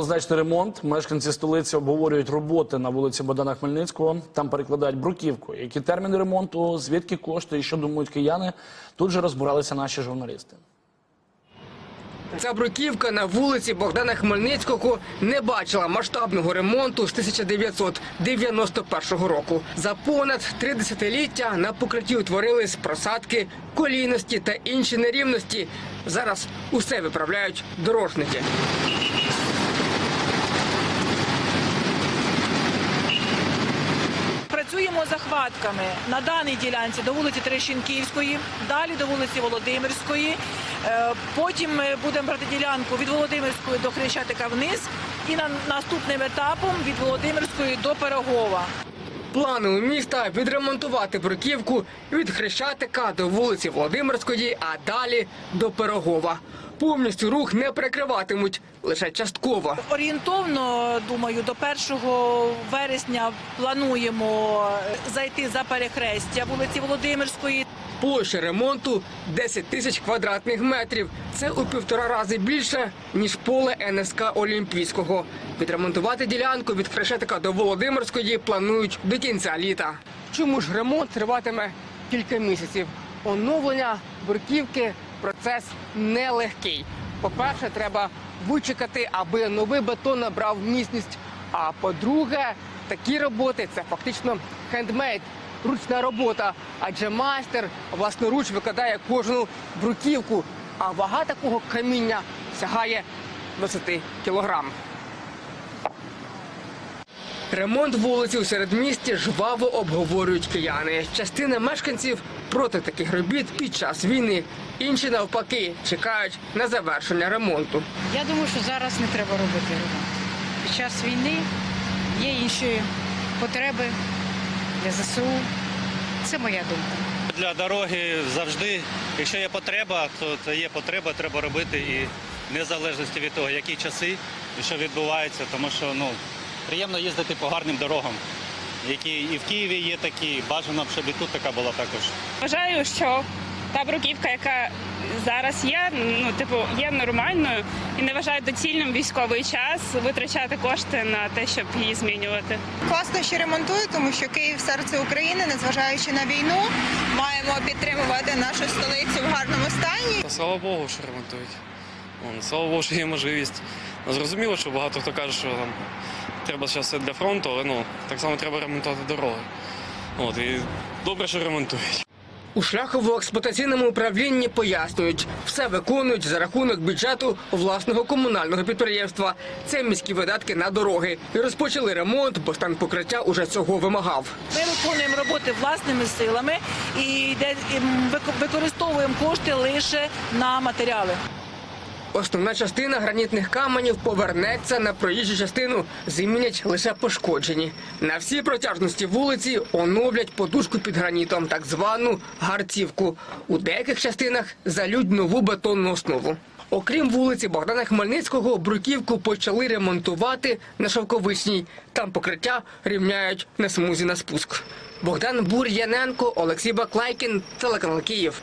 Значний ремонт. Мешканці столиці обговорюють роботи на вулиці Богдана Хмельницького. Там перекладають бруківку. Які терміни ремонту, звідки кошти і що думають кияни? Тут же розбиралися наші журналісти. Ця бруківка на вулиці Богдана Хмельницького не бачила масштабного ремонту з 1991 року. За понад три десятиліття на покритті утворились просадки, колійності та інші нерівності. Зараз усе виправляють дорожники. Працюємо захватками на даній ділянці до вулиці Терещенківської, далі до вулиці Володимирської. Е, Потім ми будемо брати ділянку від Володимирської до Хрещатика вниз і на наступним етапом від Володимирської до Пирогова. Плани у міста відремонтувати бруківку від Хрещатика до вулиці Володимирської, а далі до Пирогова. Повністю рух не перекриватимуть, лише частково. Орієнтовно, думаю, до 1 вересня плануємо зайти за перехрестя вулиці Володимирської. Площа ремонту 10 тисяч квадратних метрів. Це у півтора рази більше, ніж поле НСК Олімпійського. Відремонтувати ділянку від Хрещатика до Володимирської планують до кінця літа. Чому ж ремонт триватиме кілька місяців? Оновлення бурківки процес нелегкий. По-перше, треба вичекати, аби новий бетон набрав міцність. А по-друге, такі роботи це фактично хендмейд, ручна робота, адже майстер власноруч викладає кожну бруківку, а вага такого каміння сягає 20 кілограм. Ремонт вулиці у середмісті жваво обговорюють кияни. Частина мешканців проти таких робіт під час війни. Інші навпаки чекають на завершення ремонту. Я думаю, що зараз не треба робити ремонт. Під час війни є інші потреби для ЗСУ. Це моя думка. Для дороги завжди, якщо є потреба, то це є потреба, треба робити і незалежності від того, які часи і що відбувається, тому що ну приємно їздити по гарним дорогам, які і в Києві є такі. Бажано щоб і тут така була також. Вважаю, що та бруківка, яка зараз є, ну типу є нормальною і не вважаю доцільним військовий час витрачати кошти на те, щоб її змінювати. Класно, що ремонтують, тому що Київ серце України, незважаючи на війну, маємо підтримувати нашу столицю в гарному стані. Слава Богу, що ремонтують. Вон, слава Богу, що є можливість. Ну, Зрозуміло, що багато хто каже, що там треба зараз все для фронту, але ну, так само треба ремонтувати дороги. От, і добре, що ремонтують. У шляхово-експлуатаційному управлінні пояснюють, все виконують за рахунок бюджету власного комунального підприємства. Це міські видатки на дороги. І розпочали ремонт, бо стан покриття уже цього вимагав. Ми виконуємо роботи власними силами і використовуємо кошти лише на матеріали. Основна частина гранітних каменів повернеться на проїжджу частину. Змінять лише пошкоджені. На всій протяжності вулиці оновлять подушку під гранітом, так звану гарцівку. У деяких частинах залють нову бетонну основу. Окрім вулиці Богдана Хмельницького, бруківку почали ремонтувати на Шовковичній. Там покриття рівняють на смузі на спуск. Богдан Бур'яненко, Олексій Баклайкін, телеканал Київ.